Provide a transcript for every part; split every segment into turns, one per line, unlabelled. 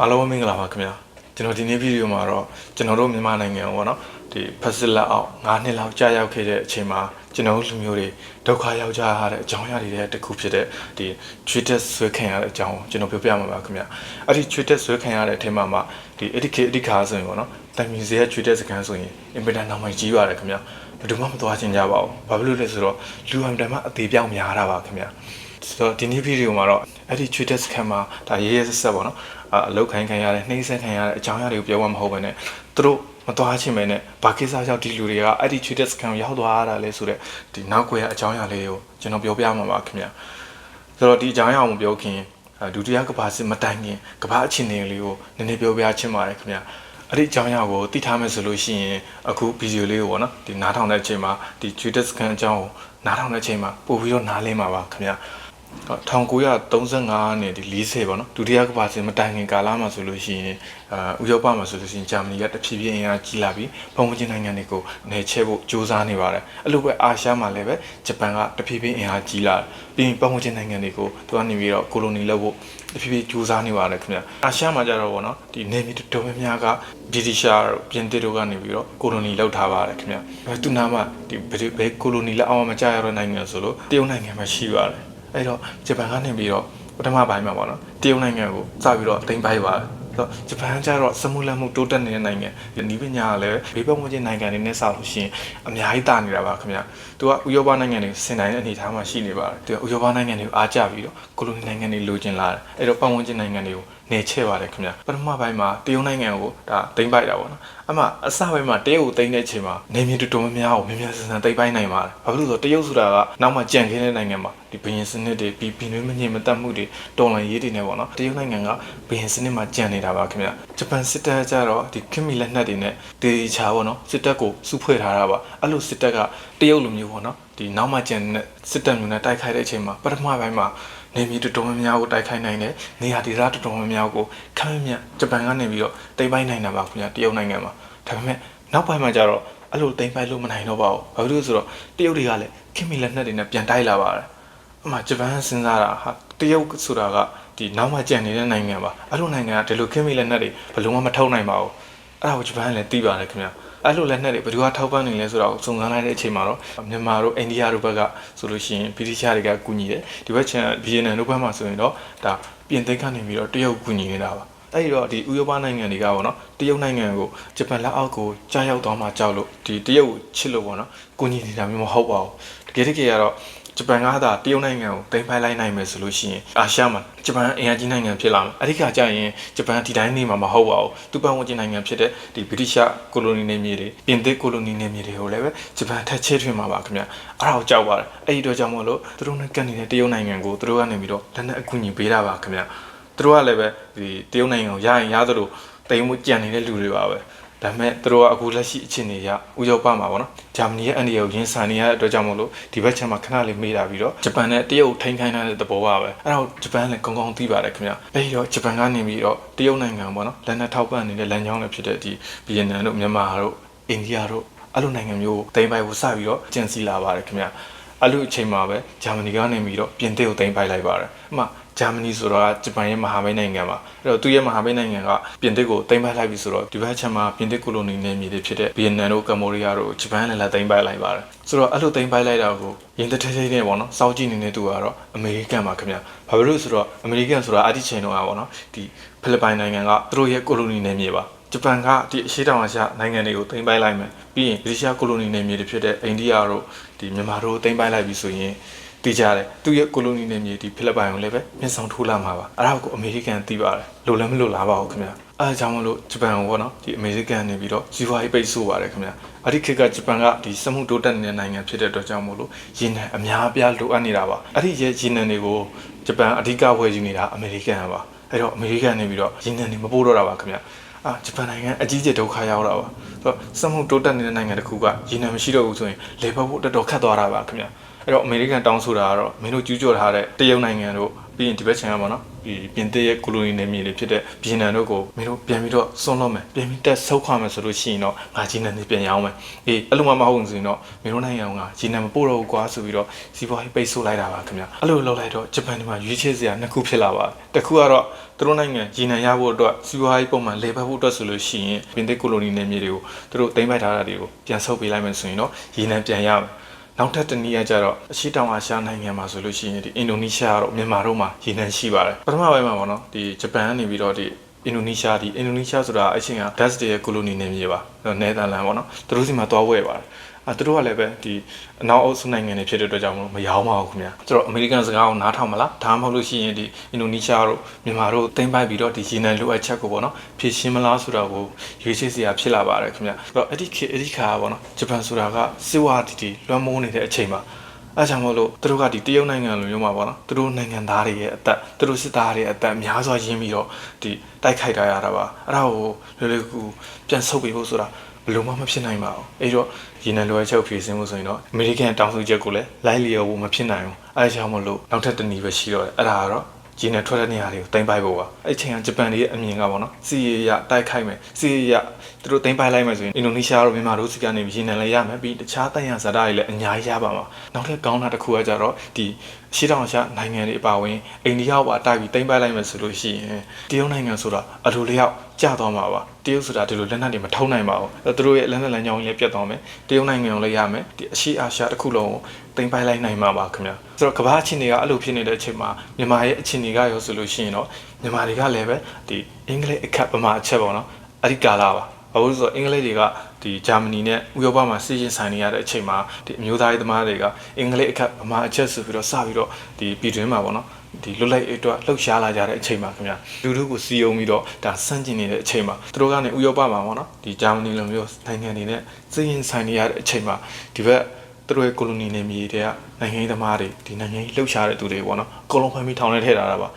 အားလုံးမင်္ဂလာပါခင်ဗျာကျွန်တော်ဒီနေ့ဗီဒီယိုမှာတော့ကျွန်တော်တို့မြန်မာနိုင်ငံကိုပေါ့နော်ဒီဖက်စစ်လက်အောက်9နှစ်လောက်ကြာရောက်ခဲ့တဲ့အချိန်မှာကျွန်တော်တို့လူမျိုးတွေဒုက္ခရောက်ကြရတဲ့အကြောင်းအရာတွေတဲ့တစ်ခုဖြစ်တဲ့ဒီ Twitter ဆွဲခံရတဲ့အကြောင်းကိုကျွန်တော်ပြောပြမှာပါခင်ဗျာအဲ့ဒီ Twitter ဆွဲခံရတဲ့အထက်မှာမှဒီ etiquette etiquette ဆိုရင်ပေါ့နော်တန်မြူစီရဲ့ Twitter စကန်ဆိုရင် impedance နောက်မှကြီးပါတယ်ခင်ဗျာဘယ်သူမှမသွားချင်ကြပါဘူးဘာဖြစ်လို့လဲဆိုတော့လူဟန်တန်မှအသေးပြောင်းများတာပါခင်ဗျာဆိုတော့ဒီနေ့ဗီဒီယိုမှာတော့ အဲ့ဒီ Twitter scan မှာဒါရေးရေးဆက်ဆက်ပေါ့နော်အအလောက်ခိုင်းခံရတဲ့နှိမ့်ဆက်ခံရတဲ့အကြောင်းအရာတွေကိုပြောမှမဟုတ်ဘဲနဲ့သူတို့မသွားချင်ပဲနဲ့ဘာကိစ္စကြောင့်ဒီလူတွေကအဲ့ဒီ Twitter scan ကိုရောက်သွားရတာလဲဆိုတော့ဒီနောက်ကွယ်အကြောင်းအရာလေးကိုကျွန်တော်ပြောပြမှာပါခင်ဗျာဆိုတော့ဒီအကြောင်းအရာကိုမပြောခင်အဲဒုတိယကဘာစစ်မတိုင်ခင်ကဘာအခြေအနေလေးကိုနည်းနည်းပြောပြချင်ပါတယ်ခင်ဗျာအဲ့ဒီအကြောင်းအရာကိုသိထားမယ်ဆိုလို့ရှိရင်အခုဗီဒီယိုလေးကိုပေါ့နော်ဒီနားထောင်တဲ့အချိန်မှာဒီ Twitter scan အကြောင်းကိုနားထောင်တဲ့အချိန်မှာပို့ပြီးတော့နားလင်းမှာပါခင်ဗျာ 1935နဲ့ဒီ40ပေါ့နော်ဒုတိယကမ္ဘာစစ်မတိုင်ခင်ကာလမှာဆိုလို့ရှိရင်အာဥရောပမှာဆိုလို့ရှိရင်ဂျာမနီကတဖြည်းဖြည်းအင်အားကြီးလာပြီးပုံမှန်ချင်းနိုင်ငံတွေကိုနေချဲဖို့ကြိုးစားနေပါတယ်အဲ့လိုပဲအာရှမှာလည်းပဲဂျပန်ကတဖြည်းဖြည်းအင်အားကြီးလာပြီးရင်ပုံမှန်ချင်းနိုင်ငံတွေကိုသူကနေပြီးတော့ကိုလိုနီလုပ်ဖို့တဖြည်းဖြည်းကြိုးစားနေပါတယ်ခင်ဗျအာရှမှာကြတော့ပေါ့နော်ဒီနေမီတော်တော်များများကဗြိတိရှားပြင်သစ်တို့ကနေပြီးတော့ကိုလိုနီလုပ်ထားပါတယ်ခင်ဗျအဲသူနာမှာဒီဘယ်ဘယ်ကိုလိုနီလက်အောက်မှာမကြရတဲ့နိုင်ငံဆိုလို့တရုတ်နိုင်ငံမှာရှိပါတယ် အဲ့တော့ဂျပန်ကနေပြီးတော့ပထမပိုင်းမှာပေါ့နော်တရုတ်နိုင်ငံကိုစပြီးတော့တင်ပိုက်ပါတယ်ဆိုတော့ဂျပန်ကျတော့စမှုလက်မှုတိုးတက်နေတဲ့နိုင်ငံဒီနည်းပညာကလည်းဘေးပတ်ဝန်းကျင်နိုင်ငံတွေနဲ့ဆောက်လို့ရှိရင်အများကြီးတာနေတာပါခင်ဗျာသူကဥရောပနိုင်ငံတွေဆင်တိုင်းတဲ့အနေအထားမှာရှိနေပါတယ်သူကဥရောပနိုင်ငံတွေကိုအားကျပြီးတော့ကိုလိုနီနိုင်ငံတွေလိုချင်လာတယ်အဲ့တော့ပတ်ဝန်းကျင်နိုင်ငံတွေကိုနေချဲ့ပါတယ်ခင်ဗျာပထမပိုင်းမှာတရုတ်နိုင်ငံကိုဒါတင်ပိုက်တာပေါ့နော်အမှအစပိုင်းမှာတရုတ်ကိုတင်တဲ့အချိန်မှာနေမြေတော်တော်များများကိုမြန်မြန်ဆန်ဆန်တင်ပိုက်နိုင်ပါတယ်ဘာဖြစ်လို့လဲဆိုတော့တရုတ်ဆိုတာကနောက်မှကြံခဲ့တဲ့နိုင်ငံမှာ ဒီဘရင်စနစ်တွေပြီးပြီးနွေးမညင်မတက်မှုတွေတော်လန်ရေးတွေနဲ့ပေါ့နော်တရုတ်နိုင်ငံကဘရင်စနစ်မှာကြံနေတာပါခင်ဗျာဂျပန်စစ်တပ်ကကြတော့ဒီခင်မီလက်နက်တွေနဲ့တေချာပေါ့နော်စစ်တပ်ကိုစုဖွဲ့ထားတာပါအဲ့လိုစစ်တပ်ကတရုတ်လိုမျိုးပေါ့နော်ဒီနောက်မှကြံတဲ့စစ်တပ်မျိုးနဲ့တိုက်ခိုက်တဲ့အချိန်မှာပထမပိုင်းမှာနေမြေတော်တော်များများကိုတိုက်ခိုက်နိုင်တယ်နေရာဒေသတော်တော်များများကိုခမ်းမြတ်ဂျပန်ကနေပြီးတော့တိမ့်ပိုင်းနိုင်တာပါခင်ဗျာတရုတ်နိုင်ငံမှာဒါပေမဲ့နောက်ပိုင်းမှာကျတော့အဲ့လိုတိမ့်ပိုင်းလို့မနိုင်တော့ပါဘူးဘာဖြစ်လို့လဲဆိုတော့တရုတ်တွေကလည်းခင်မီလက်နက်တွေနဲ့ပြန်တိုက်လာပါတယ် အမှဂျပန်ကစဉ်းစားတာဟာတရုတ်ဆိုတာကဒီနောက်မှကြံနေတဲ့နိုင်ငံပါအဲ့လိုနိုင်ငံကဒီလိုခင်မီလက်နက်တွေဘယ်လုံးမှမထုတ်နိုင်ပါဘူးအဲ့ဒါကိုဂျပန်ကလည်းသိပါတယ်ခင်ဗျအဲ့လိုလက်နက်တွေဘယ်သူကထောက်ပံ့နေလဲဆိုတာကိုစုံစမ်းလိုက်တဲ့အချိန်မှာတော့မြန်မာတို့အိန္ဒိယတို့ဘက်ကဆိုလို့ရှိရင်ဗြိတိရှားတွေကကူညီတယ်ဒီဘက်ချန်ဗီယက်နမ်တို့ဘက်မှာဆိုရင်တော့ဒါပြင်သစ်ကနေပြီးတော့တရုတ်ကူညီနေတာပါအဲ့ဒီတော့ဒီဥရောပနိုင်ငံတွေကပေါ့နော်တရုတ်နိုင်ငံကိုဂျပန်လက်အောက်ကိုကြားရောက်သွားမှကြောက်လို့ဒီတရုတ်ကိုချစ်လို့ပေါ့နော်ကူညီနေတာမျိုးမဟုတ်ပါဘူးတကယ်တကယ်ကတော့ ဂျပန်ကသာတရုတ်နိုင်ငံကိုတင်ပိုင်လိုက်နိုင်မယ်ဆိုလို့ရှိရင်အာရှမှာဂျပန်အင်အားကြီးနိုင်ငံဖြစ်လာမယ်အဲ့ဒီခါကျရင်ဂျပန်ဒီတိုင်းနေမှာမဟုတ်ပါဘူးသူပတ်ဝန်းကျင်နိုင်ငံဖြစ်တဲ့ဒီဗြိတိရှကိုလိုနီနယ်မြေတွေပြင်သစ်ကိုလိုနီနယ်မြေတွေကိုလည်းပဲဂျပန်ထက်ချဲထွင်မှာပါခင်ဗျအဲ့ဒါကိုကြောက်ပါတယ်အဲ့ဒီတော့ကြောင့်မလို့သူတို့နဲ့ကပ်နေတဲ့တရုတ်နိုင်ငံကိုသူတို့ကနေပြီးတော့လက်နက်အကူအညီပေးတာပါခင်ဗျသူတို့ကလည်းပဲဒီတရုတ်နိုင်ငံကိုရရင်ရသလိုတိမ်မှုကြံနေတဲ့လူတွေပါပဲ ဒါပေမဲ့သူတို့ကအခုလက်ရှိအခြေအနေအရဥရောပမှာပေါ့နော်ဂျာမနီရဲ့အန်ဒီကိုရင်းဆန်နေရတဲ့အတွက်ကြောင့်မလို့ဒီဘက်ချမ်းမှာခဏလေးမေးတာပြီးတော့ဂျပန်နဲ့တရုတ်ထိန်းခိုင်းတဲ့သဘောပါပဲအဲ့ဒါကိုဂျပန်လည်းကောင်းကောင်းသိပါတယ်ခင်ဗျအဲ့ဒီတော့ဂျပန်ကနေပြီးတော့တရုတ်နိုင်ငံပေါ့နော်လက်နက်ထောက်ပံ့နေတဲ့လမ်းကြောင်းလည်းဖြစ်တဲ့ဒီဗီယက်နမ်တို့မြန်မာတို့အိန္ဒိယတို့အဲ့လိုနိုင်ငံမျိုးကိုတိမ်ပိုင်ကိုစပြီးတော့ကျန်စီလာပါတယ်ခင်ဗျ အဲ့လိုအချိန်မှာပဲဂျာမနီကနေပြီးတော့ပြင်သစ်ကိုတိမ်ပိုင်လိုက်ပါတယ်အမှဂျာမနီဆိုတော့ဂျပန်ရဲ့မဟာမိတ်နိုင်ငံပါအဲ့တော့သူရဲ့မဟာမိတ်နိုင်ငံကပြင်သစ်ကိုတိမ်ပိုက်လိုက်ပြီဆိုတော့ဒီဘက်ချက်မှာပြင်သစ်ကိုလိုနီနယ်မြေတွေဖြစ်တဲ့ဗီယက်နမ်တို့ကမ္ဘောဒီးယားတို့ဂျပန်လည်းလည်းတိမ်ပိုက်လိုက်ပါတယ်ဆိုတော့အဲ့လိုတိမ်ပိုက်လိုက်တာကိုရင်တထဲထဲနဲ့ပေါ့နော်စောက်ကြည့်နေတဲ့သူကတော့အမေရိကန်ပါခင်ဗျဘာဖြစ်လို့ဆိုတော့အမေရိကန်ဆိုတာအတိချိန်တော့อ่ะပေါ့နော်ဒီဖိလစ်ပိုင်နိုင်ငံကသူတို့ရဲ့ကိုလိုနီနယ်မြေပါ ဂျပန်ကဒီအရှေ့တောင်အာရှနိုင်ငံတွေကိုသိမ်းပိုက်လိုက်မယ်ပြီးရင်ဗြိတိရှကိုလိုနီနယ်မြေတွေဖြစ်တဲ့အိန္ဒိယတို့ဒီမြန်မာတို့သိမ်းပိုက်လိုက်ပြီဆိုရင်သိကြတယ်သူရဲ့ကိုလိုနီနယ်မြေဒီဖိလစ်ပိုင်ကိုလည်းပဲမျက်စောင်ထိုးလာမှာပါအဲ့ဒါကိုအမေရိကန်သိပါတယ်လို့လည်းမလို့လားပါဘူးခင်ဗျအဲဒါကြောင့်မလို့ဂျပန်ကိုပေါ့နော်ဒီအမေရိကန်နေပြီးတော့ဇီဝရေးပိတ်ဆို့ပါတယ်ခင်ဗျအဲ့ဒီခေတ်ကဂျပန်ကဒီစက်မှုတိုးတက်နေတဲ့နိုင်ငံဖြစ်တဲ့အတွက်ကြောင့်မို့လို့ရင်းနှံအများအပြားလိုအပ်နေတာပါအဲ့ဒီရဲ့ရင်းနှံတွေကိုဂျပန်အဓိကဝယ်ယူနေတာအမေရိကန်ပါအဲ့တော့အမေရိကန်နေပြီးတော့ရင်းနှံတွေမပို့တော့တာပါခင်ဗျ အာဂျပန်နိုင်ငံအကြီးကျယ်ဒုက္ခရောက်တာပါဆိုတော့စက်မှုတိုးတက်နေတဲ့နိုင်ငံတစ်ခုကရင်းနှံမရှိတော့ဘူးဆိုရင်လေပတ်ဖို့တော်တော်ခက်သွားတာပါခင်ဗျ အဲ့တော့အမေရိကန်တောင်းဆိုတာကတော့မင်းတို့ကျူးကျော်ထားတဲ့တရုတ်နိုင်ငံတို့ပြီးရင်ဒီဘက်ခြမ်းကပေါ့နော်ဒီပြင်သစ်ရဲ့ကိုလိုနီနယ်မြေတွေဖြစ်တဲ့ဗီယက်နမ်တို့ကိုမင်းတို့ပြန်ပြီးတော့စွန့်လွတ်မယ်ပြန်ပြီးတက်ဆုတ်ခွာမယ်ဆိုလို့ရှိရင်တော့ငါဂျီနန်နေပြန်ရအောင်မယ်အေးအဲ့လိုမှမဟုတ်ဘူးဆိုရင်တော့မင်းတို့နိုင်ငံကဂျီနန်မပို့တော့ဘူးကွာဆိုပြီးတော့စီးပွားရေးပိတ်ဆို့လိုက်တာပါခင်ဗျအဲ့လိုလုပ်လိုက်တော့ဂျပန်ဒီမှာရွေးချယ်စရာနှစ်ခုဖြစ်လာပါတယ်တစ်ခုကတော့သူတို့နိုင်ငံဂျီနန်ရဖို့အတွက်စီးပွားရေးပုံမှန်လေပတ်ဖို့အတွက်ဆိုလို့ရှိရင်ပြင်သစ်ကိုလိုနီနယ်မြေတွေကိုသူတို့သိမ်းပိုက်ထားတာတွေကိုပြန်ဆုတ်ပေးလိုက်မယ်ဆိုရင်တော့ဂျီနန်ပြန်ရမယ် နောက်ထပ်တစ်နည်းကကြတော့အရှိတောင်အာရှနိုင်ငံမှာဆိုလို့ရှိရင်ဒီအင်ဒိုနီးရှားတို့မြန်မာတို့မှာရေနံရှိပါတယ်ပထမပိုင်းမှာပေါ့နော်ဒီဂျပန်ကနေပြီးတော့ဒီအင်ဒိုနီးရှားဒီအင်ဒိုနီးရှားဆိုတာအချင်းက Dutch ရဲ့ကိုလိုနီနယ်မြေပါနယ်သာလန်ပေါ့နော်သူတို့စီမှာတွားဝဲပါတယ် အဲသူတို့ကလည်းပဲဒီအနောက်အုပ်စုနိုင်ငံတွေဖြစ်တဲ့အတွက်ကြောင့်မလို့မရောပါဘူးခင်ဗျာဆိုတော့အမေရိကန်စကားကိုနားထောင်မလားဒါမှမဟုတ်လို့ရှိရင်ဒီအင်ဒိုနီးရှားတို့မြန်မာတို့တင်ပိုက်ပြီးတော့ဒီရေနံလိုအပ်ချက်ကိုပေါ့နော်ဖြည့်ရှင်းမလားဆိုတော့ကိုရွေးချယ်စရာဖြစ်လာပါတယ်ခင်ဗျာဆိုတော့အဲ့ဒီခေတ်အဲ့ဒီခါကပေါ့နော်ဂျပန်ဆိုတာကစစ်ဝါတီတီလွှမ်းမိုးနေတဲ့အချိန်မှာအဲကြောင့်မလို့သူတို့ကဒီတရုတ်နိုင်ငံလိုမျိုးမှာပေါ့နော်သူတို့နိုင်ငံသားတွေရဲ့အသက်သူတို့စစ်သားတွေရဲ့အသက်အများစွာရင်းပြီးတော့ဒီတိုက်ခိုက်ထားရတာပါအဲ့ဒါကိုလွယ်လွယ်ကူကူပြန်ဆုပ်ပေးဖို့ဆိုတာဘယ်လိုမှမဖြစ်နိုင်ပါဘူးအဲ့တော့ ရင်းနှလွယ်ချက်ဖြည့်စင်းမှုဆိုရင်တော့အမေရိကန်တောင်စုချက်ကိုလည်းလိုက်လျော်ဖို့မဖြစ်နိုင်ဘူးအဲကြောင့်မလို့နောက်ထပ်တစ်နည်းပဲရှိတော့တယ်အဲ့ဒါကတော့ ဂျင်းနဲ့ထွက်တဲ့နေရာတွေကိုတင်ပိုက်ဖို့ပါအဲ့ချိန်ကဂျပန်တွေရဲ့အမြင်ကပေါ့နော်စီရီရတိုက်ခိုက်မယ်စီရီရသူတို့တင်ပိုက်လိုက်မယ်ဆိုရင်အင်ဒိုနီးရှားတို့မြန်မာတို့စီကနေရင်းနှလည်းရမယ်ပြီးတခြားတန်ရဇာတာတွေလည်းအများကြီးရပါမှာနောက်ထပ်ကောင်းတာတစ်ခုကကြတော့ဒီရှေ့တောင်ရှားနိုင်ငံတွေအပါအဝင်အိန္ဒိယကိုပါတိုက်ပြီးတင်ပိုက်လိုက်မယ်ဆိုလို့ရှိရင်တရုတ်နိုင်ငံဆိုတာအလိုလျောက်ကျသွားမှာပါတရုတ်ဆိုတာဒီလိုလက်နက်တွေမထုံနိုင်ပါဘူးအဲ့သူတို့ရဲ့လက်နက်လမ်းကြောင်းကြီးလည်းပြတ်သွားမယ်တရုတ်နိုင်ငံကိုလည်းရမယ်ဒီအရှိအာရှတစ်ခုလုံးကို တင်ပိုက်လိုက်နိုင်မှာပါခင်ဗျာဆိုတော့ကမ္ဘာအခြေအနေကအဲ့လိုဖြစ်နေတဲ့အချိန်မှာမြန်မာရဲ့အခြေအနေကရောဆိုလို့ရှိရင်တော့မြန်မာတွေကလည်းပဲဒီအင်္ဂလိပ်အခက်ပမာအချက်ပေါ့နော်အဲ့ဒီကာလာပါဘာလို့လဲဆိုတော့အင်္ဂလိပ်တွေကဒီဂျာမနီနဲ့ဥရောပမှာစီးရင်ဆိုင်နေရတဲ့အချိန်မှာဒီအမျိုးသားရေးသမားတွေကအင်္ဂလိပ်အခက်ဗမာအချက်ဆိုပြီးတော့စပြီးတော့ဒီပြည်တွင်းမှာပေါ့နော်ဒီလွတ်လပ်ရေးအတွက်လှုပ်ရှားလာကြတဲ့အချိန်မှာခင်ဗျာလူတို့ကိုစီယုံပြီးတော့ဒါစန့်ကျင်နေတဲ့အချိန်မှာသူတို့ကနေဥရောပမှာပေါ့နော်ဒီဂျာမနီလိုမျိုးနိုင်ငံတွေနဲ့စီးရင်ဆိုင်နေရတဲ့အချိန်မှာဒီဘက် သူတို့ရဲ့ကိုလိုနီနယ်မြေတွေကနိုင်ငံရေးသမားတွေဒီနိုင်ငံရေးလှုပ်ရှားတဲ့သူတွေပေါ့နော်အကုန်လုံးဖမ်းပြီးထောင်ထဲထည့်ထားတာပါ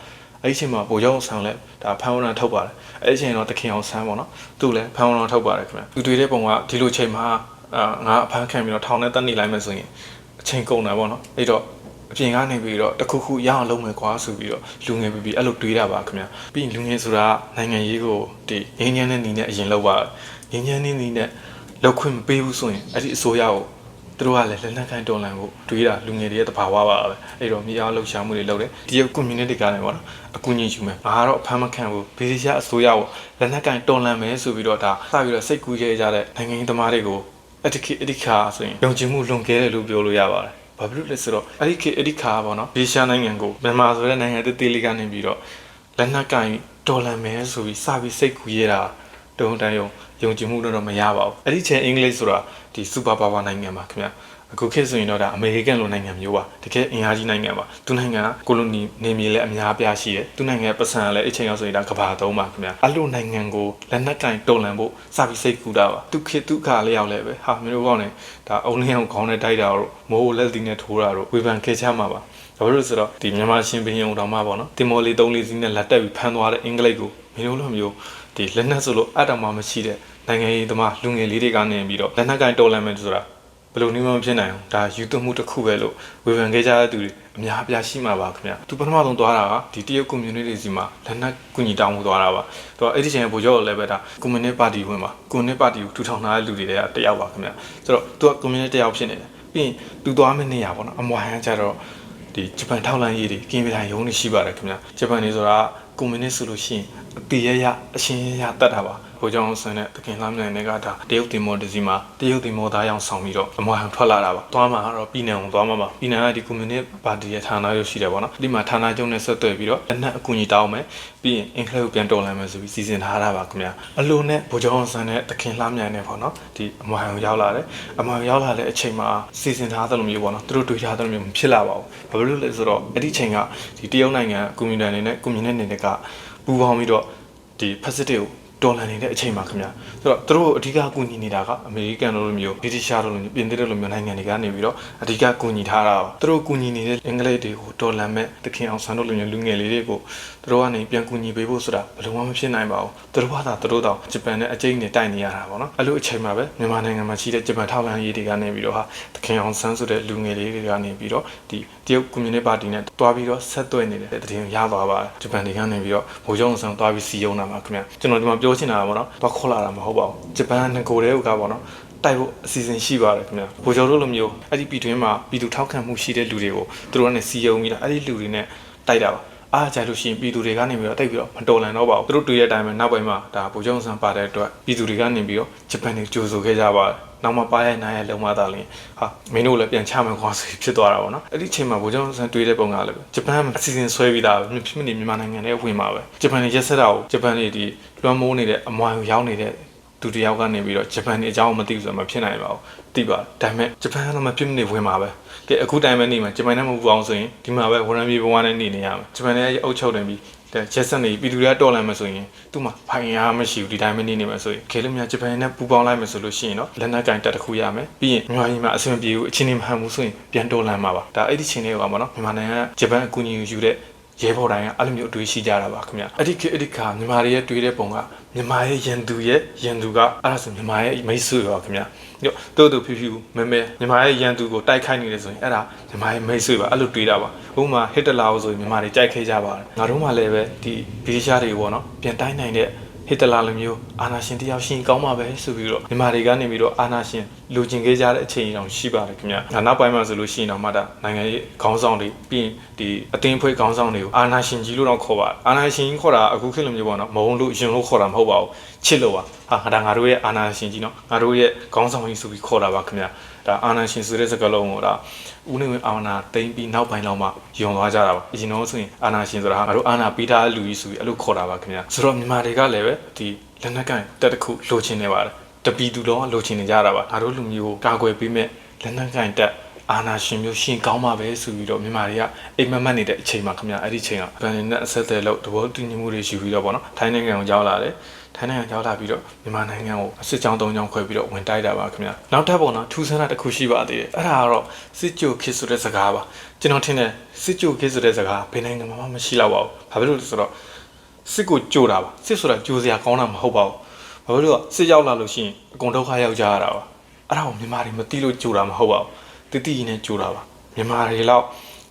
အဲ့ဒီအချိန်မှာဗိုလ်ချုပ်အောင်ဆန်းလည်းဒါဖမ်းဝရံထုတ်ပါတယ်အဲ့ဒီအချိန်တော့တခင်အောင်ဆန်းပေါ့နော်သူလည်းဖမ်းဝရံထုတ်ပါတယ်ခင်ဗျာသူတွေ့တဲ့ပုံကဒီလိုချိန်မှာအာငါအဖမ်းခံပြီးတော့ထောင်ထဲတက်နေလိုက်မယ်ဆိုရင်အချိန်ကုန်တာပေါ့နော်အဲ့တော့အပြင်ကနေပြီးတော့တခုခုရအောင်လုပ်မယ်ကွာဆိုပြီးတော့လူငယ်ပြီးပြီးအဲ့လိုတွေးတာပါခင်ဗျာပြီးရင်လူငယ်ဆိုတာနိုင်ငံရေးကိုဒီငင်းငင်းတဲ့နီးနဲ့အရင်လောက်ပါငင်းငင်းတဲ့နီးနဲ့လောက်ခွင့်မပေးဘူးဆိုရင်အဲ့ဒီအစိုးရကို သူတို့ကလည်းလက်နက်ကိုင်တော်လှန်ဖို့တွေးတာလူငယ်တွေရဲ့တဘာဝပါပဲအဲ့တော့မြေအောင်လှုပ်ရှားမှုတွေလုပ်တယ်ဒီ community ကလည်းပေါ့နော်အကူအညီယူမယ်ငါကတော့အဖမ်းမခံဘူးဗေဒီရှားအစိုးရကိုလက်နက်ကင်တော်လှန်မယ်ဆိုပြီးတော့ဒါစပြီးတော့စိတ်ကူးရဲကြတဲ့နိုင်ငံရေးသမားတွေကိုအတခိအတခါဆိုရင်ယုံကြည်မှုလွန်ကဲတယ်လို့ပြောလို့ရပါတယ်ဘာဖြစ်လို့လဲဆိုတော့အဲ့ဒီခေတ်အဲ့ဒီခါပေါ့နော်ဗေရှားနိုင်ငံကိုမြန်မာဆိုတဲ့နိုင်ငံတေးသေးလေးကနေပြီးတော့လက်နက်ကင်တော်လှန်မယ်ဆိုပြီးစပြီးစိတ်ကူးရဲတာ တုံတန်ယုံယုံကြည်မှုတော့မရပါဘူးအဲ့ဒီချိန်အင်္ဂလိပ်ဆိုတာဒီစူပါပါဝါနိုင်ငံပါခင်ဗျာအခုခေတ်ဆိုရင်တော့ဒါအမေရိကန်လိုနိုင်ငံမျိုးပါတကယ်အင်အားကြီးနိုင်ငံပါသူနိုင်ငံကကိုလိုနီနေမြေလည်းအများအပြားရှိတယ်သူနိုင်ငံပတ်စံလည်းအချိန်ရောက်ဆိုရင်ဒါကဘာသုံးပါခင်ဗျာအဲ့လိုနိုင်ငံကိုလက်နက်ကင်တုံလန်ဖို့စပြီးစိတ်ကူတာပါသူခေတ်သူခါလျောက်လည်းပဲဟာမျိုးကောင်းနေဒါအုံလင်းအောင်ခေါင်းနဲ့တိုက်တာတော့မိုးလက်သီးနဲ့ထိုးတာတော့ဝေဖန်ခဲ့ချမှာပါဘာလို့လဲဆိုတော့ဒီမြန်မာရှင်ဘင်းုံတော်မှာပေါ့နော်တင်မော်လေး၃လေးစီးနဲ့လက်တက်ပြီးဖမ်းသွားတဲ့အင်္ဂလိပ်ကိုမျိုးလိုမျိုး ဒီလက်နက်ဆိုလို့အတ္တမှမရှိတဲ့နိုင်ငံရေးသမားလူငယ်လေးတွေကနေပြီးတော့လက်နက်ကင်တော်လန်မယ်ဆိုတာဘယ်လိုနည်းမှမဖြစ်နိုင်ဘူးဒါယူသွမှုတစ်ခုပဲလို့ဝေဖန်ခဲ့ကြတဲ့သူတွေအများအပြားရှိမှာပါခင်ဗျာသူပထမဆုံးသွားတာကဒီတရုတ် community စီမှာလက်နက်ကူညီတောင်းမှုသွားတာပါသူကအဲ့ဒီချိန်ကဗိုလ်ချုပ်လည်းပဲဒါ communist party ဝင်ပါ communist party ကိုထူထောင်ထားတဲ့လူတွေတည်းကတယောက်ပါခင်ဗျာဆိုတော့သူက communist တယောက်ဖြစ်နေတယ်ပြီးရင်သူသွားမယ့်နေရာပေါ့နော်အမွာဟန်ကျတော့ဒီဂျပန်ထောက်လန်ရေးတွေကင်းပြတိုင်းရုံးနေရှိပါတယ်ခင်ဗျာဂျပန်နေဆိုတာကွန်မြူနစ်ဆိုလို့ရှိရင် အတီရရအချင်းရရတတ်တာပါဘိုးကျောင်းဆန်းတဲ့တခင်လှမ်းမြိုင်တွေကဒါတရုတ်တင်မော်ဒီစီမှာတရုတ်တင်မော်သားရောင်ဆောင်ပြီးတော့အမွာဟန်ထွက်လာတာပါသွားမှာကတော့ပြည်နယ်ကိုသွားမှာပါပြည်နယ်ကဒီကွန်မြူနစ်ပါတီရဲ့ဌာနရုပ်ရှိတယ်ပေါ့နော်ဒီမှာဌာနချုပ်နဲ့ဆက်သွယ်ပြီးတော့လက်နက်အကူအညီတောင်းမယ်ပြီးရင်အင်္ဂလိပ်ကိုပြန်တော်လှန်မယ်ဆိုပြီးစီစဉ်ထားတာပါခင်ဗျာအလိုနဲ့ဘိုးကျောင်းဆန်းတဲ့တခင်လှမ်းမြိုင်နဲ့ပေါ့နော်ဒီအမွာဟန်ကိုရောက်လာတယ်အမွာဟန်ရောက်လာတဲ့အချိန်မှာစီစဉ်ထားသလိုမျိုးပေါ့နော်သူတို့တွေ့ထားသလိုမျိုးမဖြစ်လာပါဘူးဘာလို့လဲဆိုတော့အဲ့ဒီချိန်ကဒီတရုတ်နိုင်ငံကွန်မြူနတီနဲ့ကွန်မြူနစ်နေက ပူးပေါင်းပြီးတော့ဒီ facility ကိုတော်လန်နေတဲ့အချိန်မှာခင်ဗျာဆိုတော့သူတို့အဓိကကူညီနေတာကအမေရိကန်တို့လိုမျိုးဗြိတိရှားတို့လိုမျိုးပြင်သစ်တို့လိုမျိုးနိုင်ငံတွေကနေပြီးတော့အဓိကကူညီထားတာ哦သူတို့ကူညီနေတဲ့အင်္ဂလိပ်တွေကိုတော်လန်မဲ့တခင်အောင်ဆန်းတို့လိုမျိုးလူငယ်လေးတွေကို သူတို့ကနေပြန်ကူညီပေးဖို့ဆိုတာဘယ်လိုမှမဖြစ်နိုင်ပါဘူးသူတို့ဘာသာသူတို့တောင်ဂျပန်နဲ့အကျိတ်နဲ့တိုက်နေရတာပေါ့နော်အဲ့လိုအချိန်မှာပဲမြန်မာနိုင်ငံမှာရှိတဲ့ဂျပန်ထောက်လန်ရေးတွေကနေပြီးတော့ဟာတခင်အောင်ဆန်းဆိုတဲ့လူငယ်လေးတွေကနေပြီးတော့ဒီတရုတ်ကွန်မြူနတီပါတီနဲ့တွားပြီးတော့ဆက်သွယ်နေတဲ့တည်င်းရသွားပါတယ်ဂျပန်တွေကနေပြီးတော့ဗိုလ်ချုပ်အောင်ဆန်းတွားပြီးစီယုံတာပါခင်ဗျကျွန်တော်ဒီမှာပြောချင်တာကပေါ့နော်တွားခေါ်လာတာမဟုတ်ပါဘူးဂျပန်ငကိုတဲ့ဥကပေါ့နော်တိုက်ဖို့အစီအစဉ်ရှိပါတယ်ခင်ဗျာဗိုလ်ချုပ်တို့လိုမျိုးအဲ့ဒီပြည်တွင်းမှာပြည်သူထောက်ခံမှုရှိတဲ့လူတွေကိုသူတို့ကနေစီယုံပြီးတော့အဲ့ဒီလူတွေနဲ့တိုက်တာပါ အားကြလို့ရှိရင်ပြည်သူတွေကနေပြီးတော့တိတ်ပြီးတော့မတော်လန်တော့ပါဘူးသူတို့တွေ့တဲ့အတိုင်းပဲနောက်ပိုင်းမှာဒါဗိုလ်ချုပ်ဆန်ပါတဲ့အတွက်ပြည်သူတွေကနေပြီးတော့ဂျပန်တွေကြိုဆိုခဲ့ကြပါတယ်နောက်မှပါရိုက်နိုင်ရလုံမသားလင်းဟာမင်းတို့လည်းပြန်ချမယ်ခွာစီဖြစ်သွားတာပေါ့နော်အဲ့ဒီအချိန်မှာဗိုလ်ချုပ်ဆန်တွေ့တဲ့ပုံကလည်းဂျပန်အစီအစဉ်ဆွဲပြီးသားပဲဖြစ်မနေမြန်မာနိုင်ငံထဲဝင်มาပဲဂျပန်တွေရက်ဆက်တာကိုဂျပန်တွေဒီလွှမ်းမိုးနေတဲ့အမွာကိုရောက်နေတဲ့ သူတယောက်ကနေပြီးတော့ဂျပန်တွေအကြောင်းမသိဘူးဆိုတော့မဖြစ်နိုင်ပါဘူးသိပါဒါပေမဲ့ဂျပန်ကတော့မဖြစ်မနေဝင်มาပဲကဲအခုတိုင်ပဲနေမှာဂျပန်နဲ့မပူအောင်ဆိုရင်ဒီမှာပဲဝရံပြေဘဝနဲ့နေနေရမယ်ဂျပန်နဲ့အုပ်ချုပ်တယ်ပြီးတဲ့ရက်ဆက်နေပြည်သူတွေကတော်လန်မယ်ဆိုရင်သူ့မှာဖိုင်ရမရှိဘူးဒီတိုင်းမနေနေမှာဆိုရင်ခေလို့များဂျပန်နဲ့ပူပေါင်းလိုက်မယ်ဆိုလို့ရှိရင်တော့လက်နက်ကင်တက်တစ်ခုရမယ်ပြီးရင်မြန်မာပြည်မှာအဆင်ပြေဘူးအချင်းချင်းမဟန်ဘူးဆိုရင်ပြန်တော်လန်မှာပါဒါအဲ့ဒီချင်းတွေကပါနော်မြန်မာနိုင်ငံကဂျပန်အကူအညီယူတဲ့ ရဲဘော်တိုင်းကအဲ့လိုမျိုးအတွေးရှိကြတာပါခင်ဗျအဲ့ဒီခေတ်အဲ့ဒီခါမြန်မာတွေရဲ့တွေးတဲ့ပုံကမြန်မာရဲ့ရန်သူရဲ့ရန်သူကအဲ့ဒါဆိုမြန်မာရဲ့မိတ်ဆွေပါခင်ဗျညတို့တို့ဖြူဖြူမဲမဲမြန်မာရဲ့ရန်သူကိုတိုက်ခိုက်နေတယ်ဆိုရင်အဲ့ဒါမြန်မာရဲ့မိတ်ဆွေပါအဲ့လိုတွေးတာပါဥပမာဟစ်တလာကိုဆိုရင်မြန်မာတွေကြိုက်ခဲ့ကြပါတယ်ငါတို့မှလည်းပဲဒီဗြိတိရှားတွေပေါ့နော်ပြန်တိုင်းနိုင်တဲ့ ဟစ်တလာလိုမျိုးအာနာရှင်တယောက်ရှင်ကောင်းမှာပဲဆိုပြီးတော့မြန်မာတွေကနေပြီးတော့အာနာရှင်လူကျင်ခဲ့ကြတဲ့အချိန်တောင်ရှိပါတယ်ခင်ဗျ။နောက်ပိုင်းမှာဆိုလို့ရှိရင်တော့မှဒါနိုင်ငံရေးခေါင်းဆောင်တွေပြီးရင်ဒီအတင်းဖွဲ့ခေါင်းဆောင်တွေကိုအာနာရှင်ကြီးလို့တော့ခေါ်ပါအာနာရှင်ကြီးခေါ်တာအခုခေတ်လိုမျိုးပေါ့နော်မုံလို့ရင်လို့ခေါ်တာမဟုတ်ပါဘူးချစ်လို့ပါဟာဒါငါတို့ရဲ့အာနာရှင်ကြီးနော်ငါတို့ရဲ့ခေါင်းဆောင်ကြီးဆိုပြီးခေါ်တာပါခင်ဗျ။ဒါအာနာရှင်ဆိုတဲ့စကားလုံးကိုဒါ ဦးနေဝင်အာနာတိမ့်ပြီးနောက်ပိုင်းလောက်မှယုံသွားကြတာပါအရင်တော့ဆိုရင်အာနာရှင်ဆိုတာဟာငါတို့အာနာပေးထားလူကြီးဆိုပြီးအဲ့လိုခေါ်တာပါခင်ဗျဆိုတော့မြန်မာတွေကလည်းပဲဒီလက်နက်ကန်တက်တစ်ခုလိုချင်နေပါတယ်တပီသူလုံးကလိုချင်နေကြတာပါငါတို့လူမျိုးကိုကာကွယ်ပေးမဲ့လက်နက်ကန်တက် အာနာရှင်မျိုးရှင်ကောင်းပါပဲဆိုပြီးတော့မြန်မာတွေကအိမ်မက်မက်နေတဲ့အချိန်မှာခင်ဗျအဲ့ဒီချိန်ကဗန်နဲ့အဆက်အသွယ်လို့တဘောတူညီမှုတွေယူပြီးတော့ဗောနော်ထိုင်းနိုင်ငံကိုရောက်လာတယ်ထိုင်းနိုင်ငံရောက်လာပြီးတော့မြန်မာနိုင်ငံကိုစစ်ကြောင်း၃ကြောင်းခွဲပြီးတော့ဝင်တိုက်တာပါခင်ဗျနောက်ထပ်ပေါ့နော်ထူးဆန်းတာတစ်ခုရှိပါသေးတယ်အဲ့ဒါကတော့စစ်ကြိုခေတ်ဆိုတဲ့စကားပါကျွန်တော်ထင်တယ်စစ်ကြိုခေတ်ဆိုတဲ့စကားဘယ်နိုင်ငံမှာမှမရှိတော့ပါဘူးဘာဖြစ်လို့လဲဆိုတော့စစ်ကိုကြိုတာပါစစ်ဆိုတာကြိုစရာကောင်းတာမဟုတ်ပါဘူးဘာဖြစ်လို့လဲစစ်ရောက်လာလို့ရှိရင်အကုန်ဒုက္ခရောက်ကြရတာပါအဲ့ဒါကိုမြန်မာတွေမသိလို့ကြိုတာမဟုတ်ပါဘူး တတိယနဲ့ကြိုတာပါမြန်မာတွေလောက်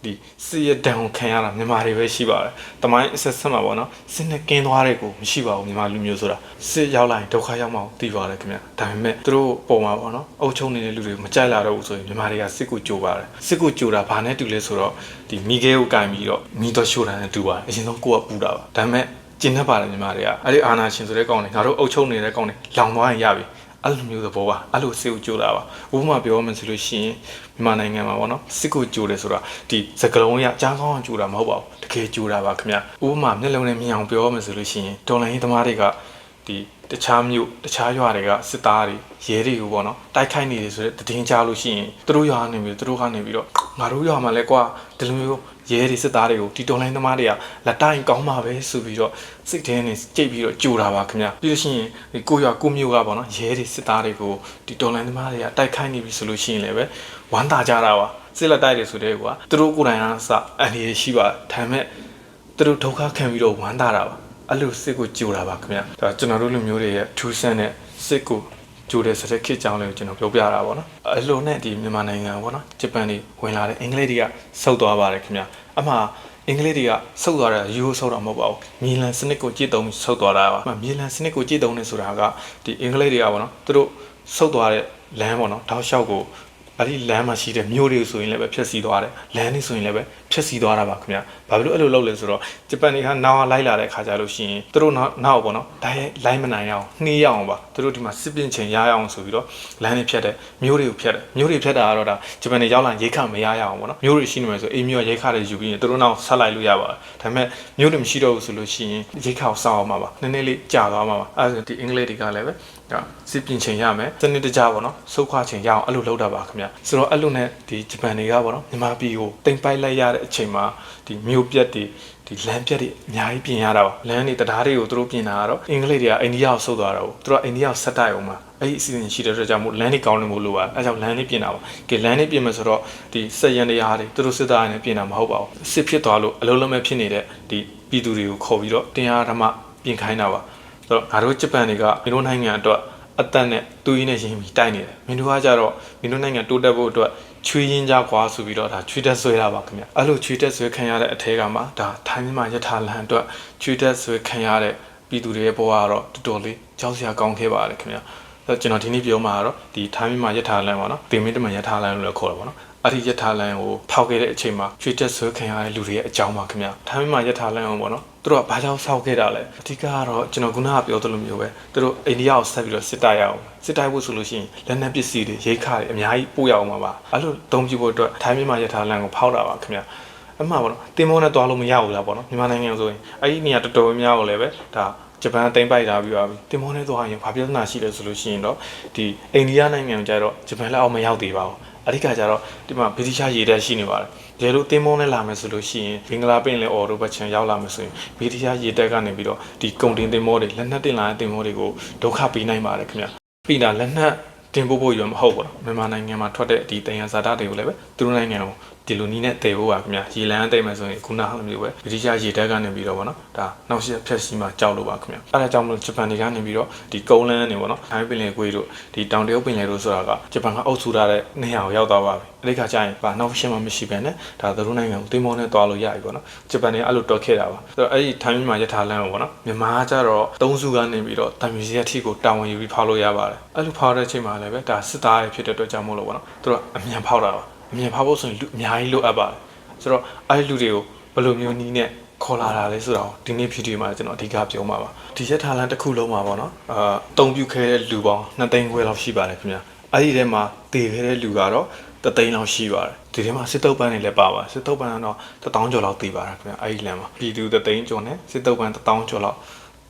ဒီစစ်ရဒဏ်ကိုခံရတာမြန်မာတွေပဲရှိပါတယ်။တမိုင်းအဆက်ဆက်မှာပေါ့နော်။စစ်နဲ့ကင်းသွားတဲ့ကိုမရှိပါဘူးမြန်မာလူမျိုးဆိုတာ။စစ်ရောက်လာရင်ဒုက္ခရောက်မှသိပါတယ်ခင်ဗျ။ဒါပေမဲ့သူတို့ပုံမှာပေါ့နော်။အုပ်ချုပ်နေတဲ့လူတွေမကြိုက်လာတော့ဘူးဆိုရင်မြန်မာတွေကစစ်ကိုကြိုပါတယ်။စစ်ကိုကြိုတာဘာနဲ့တူလဲဆိုတော့ဒီမိခဲကိုကင်ပြီးတော့မိတော့ရှို့တာနဲ့တူပါတယ်။အရင်ဆုံးကိုကပူတာပါ။ဒါပေမဲ့ကျင်းတတ်ပါတယ်မြန်မာတွေကအဲ့ဒီအာနာရှင်ဆိုတဲ့ကောင်တွေငါတို့အုပ်ချုပ်နေတဲ့ကောင်တွေလောင်သွားရင်ရပြီ။ အဲ့လိုမျိုးသဘောပါအဲ့လိုစစ်ကိုကြိုးတာပါဥပမာပြောမှဆိုလို့ရှိရင်မြန်မာနိုင်ငံမှာပေါ့နော်စစ်ကိုကြိုးတယ်ဆိုတာဒီစကလုံးရကြားကောင်းအောင်ကြိုးတာမဟုတ်ပါဘူးတကယ်ကြိုးတာပါခင်ဗျဥပမာမျက်လုံးနဲ့မြင်အောင်ပြောမှဆိုလို့ရှိရင်ဒေါ်လာရင်းသမားတွေကဒီတခြားမြို့တခြားရွာတွေကစစ်သားတွေရဲတွေကိုပေါ့နော်တိုက်ခိုက်နေတယ်ဆိုတဲ့တည်င်းကြားလို့ရှိရင်သူတို့ရွာကနေပြီးသူတို့ကနေပြီးတော့ငါတို့ရွာမှာလဲကွာဒီလိုမျိုး ရဲတွေစစ်သားတွေကိုဒီတော်လိုင်းသမားတွေကလက်တိုင်ကောင်းပါပဲဆိုပြီးတော့စိတ်ထဲနဲ့ကြိတ်ပြီးတော့ကြိုတာပါခင်ဗျပြီးလို့ရှိရင်ဒီကိုရွာကိုမျိုးကပေါ့နော်ရဲတွေစစ်သားတွေကိုဒီတော်လိုင်းသမားတွေကတိုက်ခိုက်နေပြီဆိုလို့ရှိရင်လည်းပဲဝမ်းသာကြတာပါစစ်လက်တိုက်တွေဆိုတဲ့ကွာသူတို့ကိုယ်တိုင်အားစအန်ဒီရရှိပါဒါပေမဲ့သူတို့ဒုက္ခခံပြီးတော့ဝမ်းသာတာပါအဲ့လိုစစ်ကိုကြိုတာပါခင်ဗျဒါကျွန်တော်တို့လူမျိုးတွေရဲ့ထူးဆန်းတဲ့စစ်ကို ကြိုတဲ့စတဲ့ခစ်ကြောင်းလေးကိုကျွန်တော်ပြောပြတာပေါ့နော်အလိုနဲ့ဒီမြန်မာနိုင်ငံပေါ့နော်ဂျပန်တွေဝင်လာတဲ့အင်္ဂလိပ်တွေကဆုတ်သွားပါတယ်ခင်ဗျအမှအင်္ဂလိပ်တွေကဆုတ်သွားတာယူဆုတ်တာမဟုတ်ပါဘူးမြေလန်စနစ်ကိုကြည့်တုံးဆုတ်သွားတာပါမြေလန်စနစ်ကိုကြည့်တုံးနေဆိုတာကဒီအင်္ဂလိပ်တွေကပေါ့နော်သူတို့ဆုတ်သွားတဲ့လမ်းပေါ့နော်တောက်လျှောက်ကိုအဲ့ဒီလမ်းမှာရှိတဲ့မြို့တွေဆိုရင်လည်းပဲဖျက်ဆီးသွားတယ်လမ်းတွေဆိုရင်လည်းပဲဖျက်ဆီးသွားတာပါခင်ဗျဘာဖြစ်လို့အဲ့လိုလုပ်လဲဆိုတော့ဂျပန်တွေကနောက်လိုက်လာတဲ့ခါကျလို့ရှိရင်သူတို့နောက်နောက်ပေါ့နော်ဒါရဲ့လိုင်းမနိုင်ရအောင်နှေးရအောင်ပါသူတို့ဒီမှာစစ်ပင်ချင်ရရအောင်ဆိုပြီးတော့လမ်းတွေဖျက်တယ်မြို့တွေကိုဖျက်တယ်မြို့တွေဖျက်တာကတော့ဒါဂျပန်တွေရောက်လာရိတ်ခမရရအောင်ပေါ့နော်မြို့တွေရှိနေမယ်ဆိုအေးမြို့ရိတ်ခတွေယူပြီးရင်သူတို့နောက်ဆက်လိုက်လို့ရပါတယ်ဒါပေမဲ့မြို့တွေမရှိတော့ဘူးဆိုလို့ရှိရင်ရိတ်ခကိုစောက်အောင်ပါပါနည်းနည်းလေးကြာသွားမှာပါအဲ့ဒါဒီအင်္ဂလိပ်တွေကလည်းပဲဒါစစ်ပြင်ချိန်ရမယ်စနစ်တကျပေါ့နော်စုခွာချိန်ရအောင်အဲ့လိုလုပ်တာပါခင်ဗျဆိုတော့အဲ့လိုနဲ့ဒီဂျပန်တွေကပေါ့နော်မြန်မာပြည်ကိုတင်ပိုက်လိုက်ရတဲ့တဲ့အချိန်မှာဒီမြို့ပြက်တွေဒီလမ်းပြက်တွေအများကြီးပြင်ရတာပါလမ်းတွေတရားတွေကိုသူတို့ပြင်တာကတော့အင်္ဂလိပ်တွေကအိန္ဒိယကိုဆုတ်သွားတာကိုသူတို့ကအိန္ဒိယကိုဆက်တိုက်အောင်မှာအဲ့ဒီအစီအစဉ်ရှိတဲ့အတွက်ကြောင့်မို့လမ်းတွေကောင်းနေမို့လို့ပါအဲကြောင့်လမ်းတွေပြင်တာပါကဲလမ်းတွေပြင်မယ်ဆိုတော့ဒီစက်ရန်တရားတွေသူတို့စစ်သားတွေနဲ့ပြင်တာမဟုတ်ပါဘူးစစ်ဖြစ်သွားလို့အလုံးလုံးမဲ့ဖြစ်နေတဲ့ဒီပြည်သူတွေကိုခေါ်ပြီးတော့တရားဓမ္မပြင်ခိုင်းတာပါဆိုတော့ငါတို့ဂျပန်တွေကမင်းတို့နိုင်ငံအတွက်အသက်နဲ့တူရင်းနဲ့ရင်းပြီးတိုက်နေတယ်မင်းတို့ကကြတော့မင်းတို့နိုင်ငံတိုးတက်ဖို့အတွက် ချွေးရင်းကြကွာဆိုပြီးတော့ဒါချွေးတက်ဆွဲတာပါခင်ဗျအဲ့လိုချွေးတက်ဆွဲခံရတဲ့အထဲကမှဒါထိုင်းမြန်မာယထာလန်အတွက်ချွေးတက်ဆွဲခံရတဲ့ပြည်သူတွေရဲ့ဘဝကတော့တော်တော်လေးကြောက်စရာကောင်းခဲ့ပါတယ်ခင်ဗျအဲ့တော့ကျွန်တော်ဒီနေ့ပြောမှာကတော့ဒီထိုင်းမြန်မာယထာလန်ပေါ့နော်တင်မင်းတမန်ယထာလန်လို့လည်းခေါ်တာပေါ့နော် အဲ့ဒီယထာလန်ကိုဖောက်ခဲ့တဲ့အချိန်မှာချွေးတက်ဆွဲခံရတဲ့လူတွေရဲ့အကြောင်းပါခင်ဗျထိုင်းမြန်မာယထာလန်ကိုပေါ့နော်သူတို့ကဘာကြောင့်ဆောက်ခဲ့တာလဲအဓိကကတော့ကျွန်တော်ခုနကပြောသလိုမျိုးပဲသူတို့အိန္ဒိယကိုဆက်ပြီးတော့စစ်တိုက်ရအောင်စစ်တိုက်ဖို့ဆိုလို့ရှိရင်လက်နက်ပစ္စည်းတွေရိတ်ခါတွေအများကြီးပို့ရအောင်ပါပါအဲ့လိုတုံးပြဖို့အတွက်ထိုင်းမြန်မာယထာလန်ကိုဖောက်တာပါခင်ဗျအမှန်ပါတော့တင်မောနဲ့တွားလို့မရဘူးလားပေါ့နော်မြန်မာနိုင်ငံဆိုရင်အဲ့ဒီနေရာတော်တော်များများကိုလည်းပဲဒါဂျပန်သိမ်းပိုက်တာပြီးပါပြီတင်မောနဲ့သွားရင်ဘာပြဿနာရှိလဲဆိုလို့ရှိရင်တော့ဒီအိန္ဒိယနိုင်ငံကျတော့ဂျပန်လက်အောက်မရောက်သေးပါဘူး အဓိကကျတော့ဒီမှာဗြိတိရှရေတက်ရှိနေပါတယ်။ရေလို့တင်းမုံနဲ့လာမယ်ဆိုလို့ရှိရင်ဘင်္ဂလားပင်လယ်အော်တို့ဘက်ချန်ရောက်လာမယ်ဆိုရင်ဗြိတိရှရေတက်ကနေပြီးတော့ဒီကုန်တင်တင်းမောတွေလက်နက်တင်လာတဲ့တင်းမောတွေကိုဒုက္ခပေးနိုင်ပါတယ်ခင်ဗျ။ပြီးတာလက်နက်တင်ဖို့ဖို့ရမဟုတ်ဘူး။မြန်မာနိုင်ငံမှာထွက်တဲ့ဒီတယံဇာတာတွေကိုလည်းပဲသူတို့နိုင်ငံကို ဒီလိုနီးနဲ့တည်ဖို့ပါခင်ဗျရေလန်းတိတ်မယ်ဆိုရင်ခုနလိုမျိုးပဲဗြိတိရှရေတက်ကနေပြီးတော့ဗောနော်ဒါနောက်ရှက်ဖြက်စီမှာကြောက်လို့ပါခင်ဗျအဲဒါကြောင့်မလို့ဂျပန်တွေကနေပြီးတော့ဒီကုန်းလန်းနေဗောနော်အိုင်းပင်လယ်ကွေးတို့ဒီတောင်တရုတ်ပင်လယ်တို့ဆိုတာကဂျပန်ကအုပ်စုထားတဲ့နေရာကိုရောက်သွားပါပြီအဲ့ဒီခါကျရင်ဗာနောက်ရှက်မှမရှိပဲနဲ့ဒါသူတို့နိုင်ငံကိုတင်းမောနဲ့တွားလို့ရပြီဗောနော်ဂျပန်တွေအဲ့လိုတော်ခဲ့တာပါဆိုတော့အဲ့ဒီထိုင်းမြန်မာယထာလန်းကိုဗောနော်မြန်မာကကြတော့သုံးစုကနေပြီးတော့တံမြူစီအထိကိုတာဝန်ယူပြီးဖောက်လို့ရပါတယ်အဲ့လိုဖောက်တဲ့အချိန်မှာလည်းပဲဒါစစ်သားတွေဖြစ်တဲ့အတွက်ကြောင့်မို့လို့ဗောနော်သူတို့အမြန်ဖောက်တာပါ အမြင်ဖောက်ဖို့ဆိုရင်လူအများကြီးလိုအပ်ပါတယ်ဆိုတော့အဲ့ဒီလူတွေကိုဘယ်လိုမျိုးနီးနဲ့ခေါ်လာတာလဲဆိုတော့ဒီနေ့ဗီဒီယိုမှာကျွန်တော်အဓိကပြောမှာပါဒီရက်ထားလန်တစ်ခုလုံးမှာပေါ့နော်အာတုံပြူခဲတဲ့လူပေါင်း2သိန်းခွဲလောက်ရှိပါတယ်ခင်ဗျာအဲ့ဒီထဲမှာတည်ခဲ့တဲ့လူကတော့တသိန်းလောက်ရှိပါတယ်ဒီထဲမှာစစ်တုပ်ပန်းတွေလည်းပါပါတယ်စစ်တုပ်ပန်းကတော့1000ကျော်လောက်တည်ပါတယ်ခင်ဗျာအဲ့ဒီလမ်းမှာပြည်သူတသိန်းကျော်နဲ့စစ်တုပ်ပန်း1000ကျော်လောက်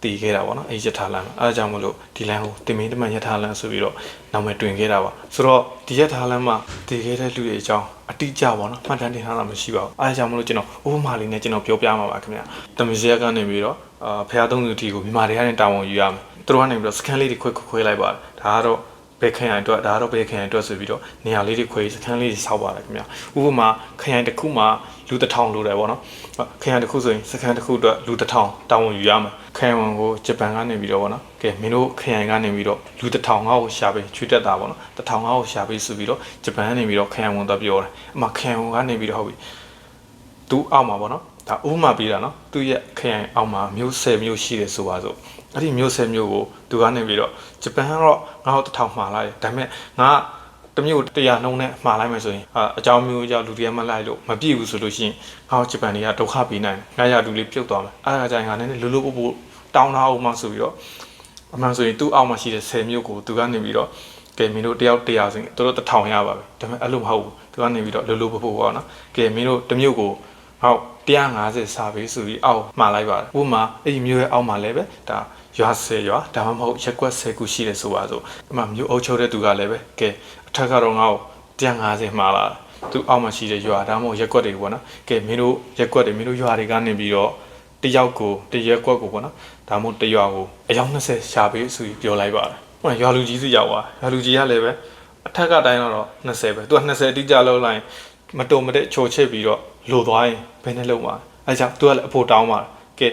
တည်ခဲ့တာပေါ့နော်အဲ့ရထားလမ်းမှာအဲဒါကြောင့်မလို့ဒီလမ်းကိုတင်မင်းတမန်ရထားလမ်းဆိုပြီးတော့နာမည်တွင်ခဲ့တာပါဆိုတော့ဒီရထားလမ်းမှာတည်ခဲ့တဲ့လူတွေအကြောင်းအတိအကျပေါ့နော်မှတ်တမ်းတင်ထားတာမရှိပါဘူးအဲဒါကြောင့်မလို့ကျွန်တော်ဥပမာလေးနဲ့ကျွန်တော်ပြောပြမှာပါခင်ဗျာတမန်စီရက်ကနေပြီးတော့အာဖះသုံးသူတီကိုမြန်မာတွေကနေတာဝန်ယူရမယ်သူတို့ကနေပြီးတော့စကန်လေးတွေခွဲခွဲလိုက်ပါတယ်ဒါကတော့ ဘယ်ခရိုင်အတွက်ဒါကတော့ဘယ်ခရိုင်အတွက်ဆိုပြီးတော့နေရာလေးတွေခွဲစခန်းလေးတွေစောက်ပါတယ်ခင်ဗျာဥပမာခရိုင်တစ်ခုမှာလူတစ်ထောင်လိုတယ်ပေါ့နော်ခရိုင်တစ်ခုဆိုရင်စခန်းတစ်ခုအတွက်လူတစ်ထောင်တာဝန်ယူရမယ်ခရိုင်ဝန်ကိုဂျပန်ကနေပြီးတော့ပေါ့နော်ကဲမင်းတို့ခရိုင်ကနေပြီးတော့လူတစ်ထောင်ငါ့ကိုရှာပေးချွေးတက်တာပေါ့နော်တစ်ထောင်ငါ့ကိုရှာပေးဆိုပြီးတော့ဂျပန်ကနေပြီးတော့ခရိုင်ဝန်တော့ပြောတယ်အမှခရိုင်ဝန်ကနေပြီးတော့ဟုတ်ပြီသူအောက်မှာပေါ့နော်ဒါဥပမာပေးတာနော်သူရဲ့ခရိုင်အောက်မှာမျိုး10မျိုးရှိတယ်ဆိုပါစို့ အဲ့ဒီမျိုး10မျိုးကိုသူကနေပြီးတော့ဂျပန်ကတော့ငါ့ကိုတစ်ထောင်မှားလိုက်တယ်ဒါပေမဲ့ငါတမျိုးတရားနှုံးနဲ့မှားလိုက်မယ်ဆိုရင်အာအကြောင်းမျိုးကြောင့်လူတွေကမလိုက်လို့မပြည့်ဘူးဆိုလို့ရှိရင်ငါ့ဂျပန်တွေကဒုက္ခပေးနိုင်တယ်ငါရလူလေးပြုတ်သွားမယ်အဲ့ဒါကြရင်ငါလည်းလူလူပို့ပို့တောင်းတာအောင်မှဆိုပြီးတော့အမှန်ဆိုရင်သူ့အောက်မှာရှိတဲ့10မျိုးကိုသူကနေပြီးတော့ကဲမင်းတို့တယောက်တရားဆိုရင်တို့တစ်ထောင်ရပါပဲဒါပေမဲ့အဲ့လိုမဟုတ်ဘူးသူကနေပြီးတော့လူလူပို့ပို့ပေါ့နော်ကဲမင်းတို့တစ်မျိုးကို ဟုတ်150စာပေးဆိုပြီးအောက်မှာလိုက်ပါတယ်ဥပမာအဲ့ဒီမျိုးရဲ့အောက်မှာလည်းပဲဒါရွာ10ရွာဒါမှမဟုတ်ရက်ကွက်10ခုရှိတယ်ဆိုပါစို့အမှမျိုးအုပ်ချုပ်တဲ့သူကလည်းပဲကဲအထက်ကတော့ငါ့ကို150မှာလာသူအောက်မှာရှိတဲ့ရွာဒါမှမဟုတ်ရက်ကွက်တွေပေါ့နော်ကဲမင်းတို့ရက်ကွက်တွေမင်းတို့ရွာတွေကနေပြီးတော့တယောက်ကိုတရက်ကွက်ကိုပေါ့နော်ဒါမှမဟုတ်တရွာကိုအယောက်20ရှာပေးဆိုပြီးပြောလိုက်ပါတယ်ဟိုရွာလူကြီးစီရောက်သွားရွာလူကြီးကလည်းပဲအထက်ကတိုင်းတော့20ပဲသူက20အတိကျလောက်လိုက်မတုံမတဲ့ချိုချစ်ပြီးတော့ လိုသွားရင်ဘယ်နဲ့လုံးမှာအဲကြောင့်သူကလည်းအဖို့တောင်းပါကဲ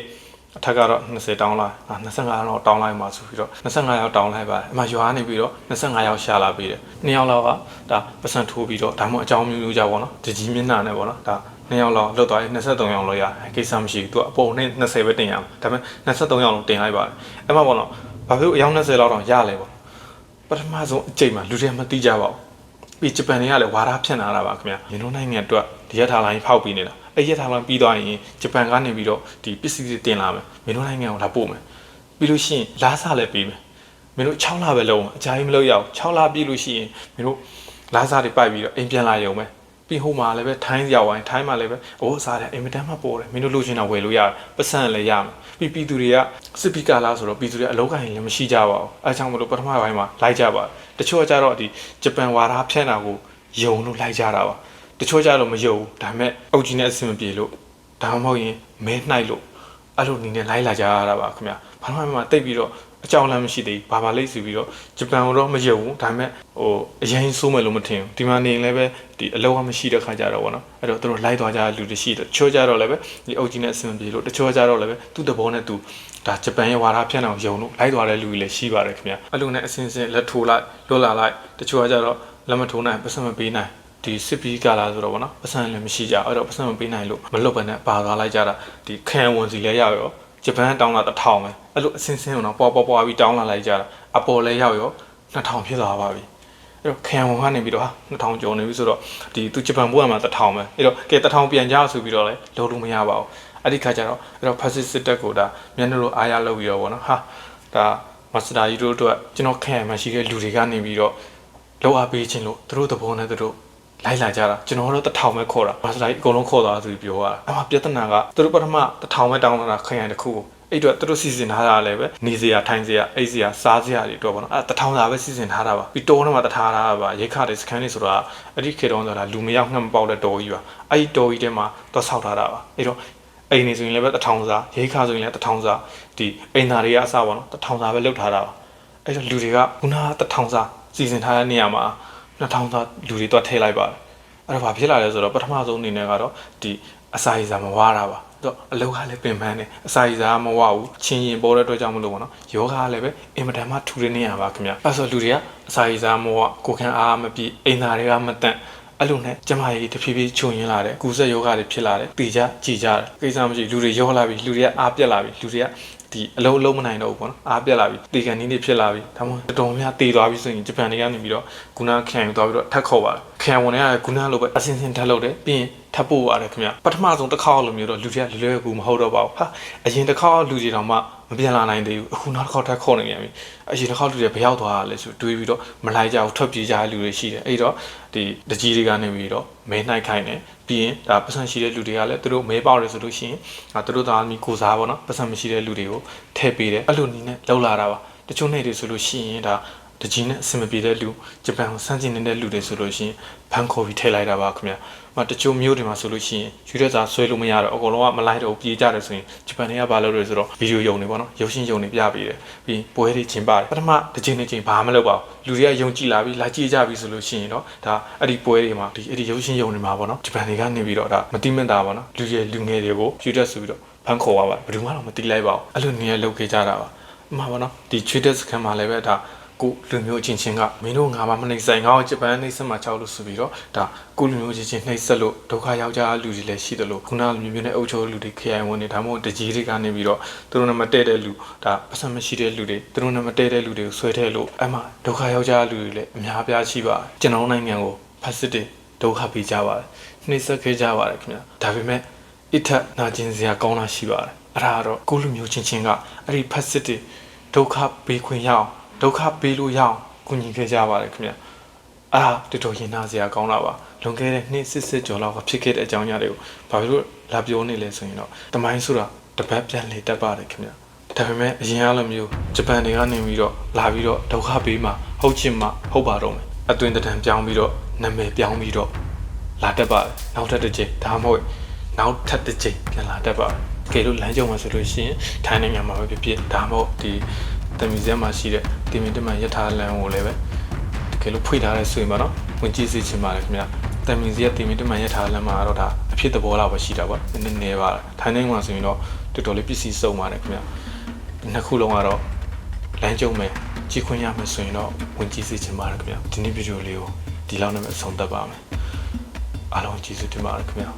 အထက်ကတော့20တောင်းလိုက်အာ25တော့တောင်းလိုက်မှာဆိုပြီးတော့25ရောက်တောင်းလိုက်ပါတယ်အမှရွာကနေပြီးတော့25ရောက်ရှာလာပြီးတယ်နှစ်ယောက်လောက်ကဒါပတ်စံထိုးပြီးတော့ဒါမှမဟုတ်အကြောင်းမျိုးမျိုးကြပါတော့တကြီးမျက်နှာနဲ့ပေါ့နော်ဒါနှစ်ယောက်လောက်လွတ်သွားရင်23ယောက်လောက်ရကိစ္စမရှိဘူးသူကအပေါ်နဲ့20ပဲတင်ရမှာဒါပေမဲ့23ယောက်လုံးတင်လိုက်ပါတယ်အဲ့မှာပေါ့နော်ဘာဖြစ်လို့အယောက်20လောက်တော့ရလဲပေါ့ပထမဆုံးအချိန်မှာလူတွေမသိကြပါဘူးပြီးဂျပန်တွေကလည်းဝါဒဖြန့်လာတာပါခင်ဗျာမြင်းတို့နိုင်ငံအတွက် ဒီရထားလိုင်းဖောက်ပြီးနေတာအဲ့ရထားလိုင်းပြီးသွားရင်ဂျပန်ကနေပြီးတော့ဒီပစ္စည်းတွေတင်လာမယ်မြင်းတို့နိုင်ငံကိုလာပို့မယ်ပြီးလို့ရှိရင်လားစားလည်းပြီးမယ်မင်းတို့6လပဲလုံးအကြာကြီးမလို့ရအောင်6လပြည့်လို့ရှိရင်မင်းတို့လားစားတွေပိုက်ပြီးတော့အိမ်ပြန်လာရုံပဲပြီးဟိုမှာလည်းပဲထိုင်းရောက်ဝိုင်းထိုင်းမှာလည်းပဲအိုးစားတယ်အင်မတန်မှပေါ်တယ်မင်းတို့လိုချင်တာဝယ်လို့ရတယ်ပတ်စံလည်းရမယ်ပြီးပြည်သူတွေကစစ်ပီကာလားဆိုတော့ပြည်သူတွေအလောက်ကိုင်းလည်းမရှိကြပါဘူးအဲကြောင့်မလို့ပထမပိုင်းမှာလိုက်ကြပါတချို့ကကြတော့ဒီဂျပန်ဝါဒဖြန့်တာကိုယုံလို့လိုက်ကြတာပါတတ ချို့ကြတော့မယုံဘူးဒါပေမဲ့အုတ်ကြီးနဲ့အဆင်မပြေလို့ဒါမှမဟုတ်ရင်မဲနှိုက်လို့အဲ့လိုအနေနဲ့လိုက်လာကြရတာပါခင်ဗျာဘာမှမတိတ်ပြီးတော့အကြောင်းလမ်းမရှိသေးဘူးဘာပါလိမ့်ဆိုပြီးတော့ဂျပန်ကိုတော့မယုံဘူးဒါပေမဲ့ဟိုအရင်ဆိုးမယ်လို့မထင်ဘူးဒီမှာနေရင်လည်းပဲဒီအလောကမရှိတဲ့ခါကြတော့ဗောနော်အဲ့တော့သူတို့လိုက်သွားကြတဲ့လူတွေရှိတယ်တချို့ကြတော့လည်းပဲဒီအုတ်ကြီးနဲ့အဆင်မပြေလို့တချို့ကြတော့လည်းပဲသူ့တဘောနဲ့သူဒါဂျပန်ရဲ့ဝါဒဖြန့်အောင်ယုံလို့လိုက်သွားတဲ့လူတွေလည်းရှိပါတယ်ခင်ဗျာအဲ့လိုနဲ့အစင်စင်လက်ထိုးလိုက်လွတ်လာလိုက်တချို့ကကြတော့လက်မထိုးနိုင်ပတ်စံမပေးနိုင် ဒီစစ်ပီးကလာဆိုတော့ဗောနော်ပတ်စံလည်းမရှိကြအဲ့တော့ပတ်စံမပေးနိုင်လို့မလွတ်ဘဲနဲ့ပါသွားလိုက်ကြတာဒီခံဝန်စီလည်းရောက်ရောဂျပန်တောင်းလာတစ်ထောင်ပဲအဲ့လိုအစင်စင်တော့ပွားပွားပွားပြီးတောင်းလာလိုက်ကြတာအပေါ်လည်းရောက်ရော2000ဖြစ်သွားပါပြီအဲ့တော့ခံဝန်ကနေပြီးတော့ဟာ2000ကျော်နေပြီဆိုတော့ဒီသူဂျပန်ဘိုးကမှ1000ပဲအဲ့တော့ကဲ1000ပြန်ကြဆိုပြီးတော့လဲလုံးလို့မရပါဘူးအဲ့ဒီခါကျတော့အဲ့တော့ဖက်စစ်စစ်တပ်ကိုဒါမျက်နှာလိုအားရလုပ်ပြီးတော့ဗောနော်ဟာဒါမစတာကြီးတို့အတွက်ကျွန်တော်ခံရမှရှိတဲ့လူတွေကနေပြီးတော့လောက်အားပေးခြင်းလို့သူတို့သဘောနဲ့သူတို့ လိုက်လာကြတာကျွန်တော်တို့1000ပဲခေါ်တာမစတာကြီးအကုန်လုံးခေါ်သွားသူပြောတာအမှပြဿနာကသူတို့ပထမ1000ပဲတောင်းလာတာခံရတစ်ခုကိုအဲ့တော့သူတို့စီစဉ်ထားတာလည်းပဲနေစရာထိုင်စရာအိပ်စရာစားစရာတွေတော့ဗောနော်အဲ့တထောင်စာပဲစီစဉ်ထားတာပါပြီးတောထဲမှာတထားထားတာပါရိတ်ခါတွေစကန်တွေဆိုတာအဲ့ဒီခေတ်တုန်းဆိုတာလူမရောက်ငှက်မပေါက်တဲ့တော်ကြီးပါအဲ့ဒီတော်ကြီးထဲမှာတော့ဆောက်ထားတာပါအဲ့တော့အိမ်နေဆိုရင်လည်းပဲတထောင်စာရိတ်ခါဆိုရင်လည်းတထောင်စာဒီအိမ်သားတွေကအစားဗောနော်တထောင်စာပဲလုပ်ထားတာပါအဲ့တော့လူတွေကခုနကတထောင်စာစီစဉ်ထားတဲ့နေရာမှာ 2000စာလူတွေတော့ထည့်လိုက်ပါတယ်အဲ့တော့ဘာဖြစ်လာလဲဆိုတော့ပထမဆုံးအနေနဲ့ကတော့ဒီအစာရည်စာမဝါတာပါတော့အလောကလည်းပင်ပန်းတယ်အစာရည်စာမဝဘူးချင်းရင်ပေါ်တဲ့အတွက်ကြောင့်မလို့ပေါ့နော်ယောဂကလည်းပဲအင်မတန်မှထူတဲ့နေရပါခင်ဗျအဲ့ဆိုလူတွေကအစာရည်စာမဝကိုခံအားမပြည့်အိမ်သားတွေကမတန့်အဲ့လိုနဲ့ကျမကြီးတဖြည်းဖြည်းချုံရင်းလာတယ်ကူဆက်ယောဂတွေဖြစ်လာတယ်တေကြကြည်ကြတယ်ကိစ္စမရှိလူတွေယောလာပြီလူတွေကအားပြက်လာပြီလူတွေက ဒီအလုံးလုံးမနိုင်တော့ဘူးပေါ့နော်အားပြက်လာပြီတေကန်နီးနေဖြစ်လာပြီဒါမှမဟုတ်တော်တော်များတေသွားပြီဆိုရင်ဂျပန်တွေကနေပြီးတော့ကုနာခံယူသွားပြီးတော့ထပ်ခေါ်ပါတယ်ခံဝင်တွေကကုနာလိုပဲအစင်စင်ထပ်လုပ်တယ်ပြီးရင် ထပ်ပို့ရတယ်ခင်ဗျပထမဆုံးတစ်ခါလိုမျိုးတော့လူတွေကလွယ်လွယ်ကူမဟုတ်တော့ပါဘူးဟာအရင်တစ်ခါလူတွေတောင်မှမပြန်လာနိုင်သေးဘူးအခုနောက်တစ်ခါထပ်ခေါ်နေပြန်ပြီအရင်တစ်ခါလူတွေဘယ်ရောက်သွားတာလဲဆိုတွေးပြီးတော့မလိုက်ကြဘူးထွက်ပြေးကြတဲ့လူတွေရှိတယ်အဲ့တော့ဒီတကြီးတွေကနေပြီးတော့မဲနှိုက်ခိုင်းတယ်ပြီးရင်ဒါပတ်စံရှိတဲ့လူတွေကလည်းသူတို့မဲပေါက်တယ်ဆိုလို့ရှိရင်ဒါသူတို့သားသမီးကိုစားပေါ့နော်ပတ်စံမရှိတဲ့လူတွေကိုထည့်ပေးတယ်အဲ့လိုနည်းနဲ့လောက်လာတာပါတချို့နေတွေဆိုလို့ရှိရင်ဒါတကြီးနဲ့အဆင်မပြေတဲ့လူဂျပန်ကိုစမ်းကျင်နေတဲ့လူတွေဆိုလို့ရှိရင်ဘန်ခေါ်ပြီးထည့်လိုက်တာပါခင်ဗျာ။ မတချို့မျိုးတွေမှာဆိုလို့ရှိရင်ယူရက်စာဆွဲလို့မရတော့အကုန်လုံးကမလိုက်တော့ပြေးကြတယ်ဆိုရင်ဂျပန်တွေကဘာလုပ်လဲဆိုတော့ဗီဒီယိုယုံနေပေါ့နော်။ရုပ်ရှင်ယုံနေပြပေးတယ်။ပြီးပွဲတွေကျင်းပါတယ်။ပထမတစ်ချိန်တစ်ချိန်ဘာမှမလုပ်ပါဘူး။လူတွေကယုံကြည်လာပြီးလာကြည့်ကြပြီဆိုလို့ရှိရင်တော့ဒါအဲ့ဒီပွဲတွေမှာဒီအဲ့ဒီရုပ်ရှင်ယုံနေမှာပေါ့နော်။ဂျပန်တွေကနေပြီးတော့ဒါမတိမတာပေါ့နော်။လူတွေလူငယ်တွေကိုယူရက်ဆိုပြီးတော့ဘန်ခေါ်ပါပါဘယ်သူမှတော့မတိလိုက်ပါဘူး။အဲ့လိုနေရာလုပ်ခဲ့ကြတာပါ။အမှန်ပါနော်။ဒီချွေးတဲ့စကန်မှာလည်းပဲဒါ ကိုလူမျိုးချင်းချင်းကမင်းတို့ငါမှမနှိမ့်ဆိုင်ငါ့ကိုဂျပန်နှိမ့်ဆက်မှာချောက်လို့ဆိုပြီးတော့ဒါကိုလူမျိုးချင်းချင်းနှိမ့်ဆက်လို့ဒုက္ခရောက်ကြလူတွေလည်းရှိတယ်လို့ခုနလူမျိုးနဲ့အုပ်ချုပ်လူတွေ KI ဝန်တွေဒါမှမဟုတ်တကြီးတွေကနေပြီးတော့သူတို့နဲ့မတည့်တဲ့လူဒါပတ်စံမရှိတဲ့လူတွေသူတို့နဲ့မတည့်တဲ့လူတွေကိုဆွဲထဲလို့အဲ့မှာဒုက္ခရောက်ကြလူတွေလည်းအများပြားရှိပါတယ်ကျွန်တော်နိုင်ငံကိုဖက်စစ်တွေဒုက္ခပေးကြပါတယ်နှိမ့်ဆက်ခဲ့ကြပါတယ်ခင်ဗျာဒါပေမဲ့အထက်နာကျင်စရာကောင်းတာရှိပါတယ်အဲ့ဒါကတော့ကိုလူမျိုးချင်းချင်းကအဲ့ဒီဖက်စစ်တွေဒုက္ခပေးခွင့်ရအောင် ဒုက္ခပေးလို့ရအောင်ကူညီခဲ့ကြပါတယ်ခင်ဗျာအာတော်တော်ရင်နာစရာကောင်းတာပါလွန်ခဲ့တဲ့နှစ်စစ်စစ်ကျော်လောက်ကဖြစ်ခဲ့တဲ့အကြောင်းအရာတွေကိုဘာဖြစ်လို့လာပြောနေလဲဆိုရင်တော့တမိုင်းဆိုတာတပတ်ပြန်လေတက်ပါတယ်ခင်ဗျာဒါပေမဲ့အရင်အားလိုမျိုးဂျပန်တွေကနေပြီးတော့လာပြီးတော့ဒုက္ခပေးမှဟုတ်ချင်မှဟုတ်ပါတော့မယ်အသွင်တံပြောင်းပြီးတော့နာမည်ပြောင်းပြီးတော့လာတက်ပါတယ်နောက်ထပ်တစ်ချိန်ဒါမှမဟုတ်နောက်ထပ်တစ်ချိန်ပြန်လာတက်ပါတယ်ကဲလို့လမ်းကြုံမှာဆိုလို့ရှိရင်ထိုင်းနိုင်ငံမှာပဲဖြစ်ဖြစ်ဒါမှမဟုတ်ဒီ တမီဇက်မှာရှိတဲ့တင်မင်တမန်ယထာလန်ကိုလည်းပဲတကယ်လို့ဖွင့်ထားတဲ့ဆိုရင်ပေါ့နော်ဝင်ကြည့်စေချင်ပါတယ်ခင်ဗျာတမင်ဇက်တင်မင်တမန်ယထာလန်မှာတော့ဒါအဖြစ်သဘောလောက်ပဲရှိတာပေါ့နည်းနည်းနေပါလားထိုင်းနိုင်ငံမှာဆိုရင်တော့တော်တော်လေးပစ္စည်းစုံပါတယ်ခင်ဗျာနှစ်ခုလုံးကတော့လမ်းကြုံမယ်ကြည့်ခွင့်ရမယ်ဆိုရင်တော့ဝင်ကြည့်စေချင်ပါတယ်ခင်ဗျာဒီနေ့ဗီဒီယိုလေးကိုဒီလောက်နဲ့ပဲအဆုံးသတ်ပါမယ်အားလုံးကျေးဇူးတင်ပါတယ်ခင်ဗျာ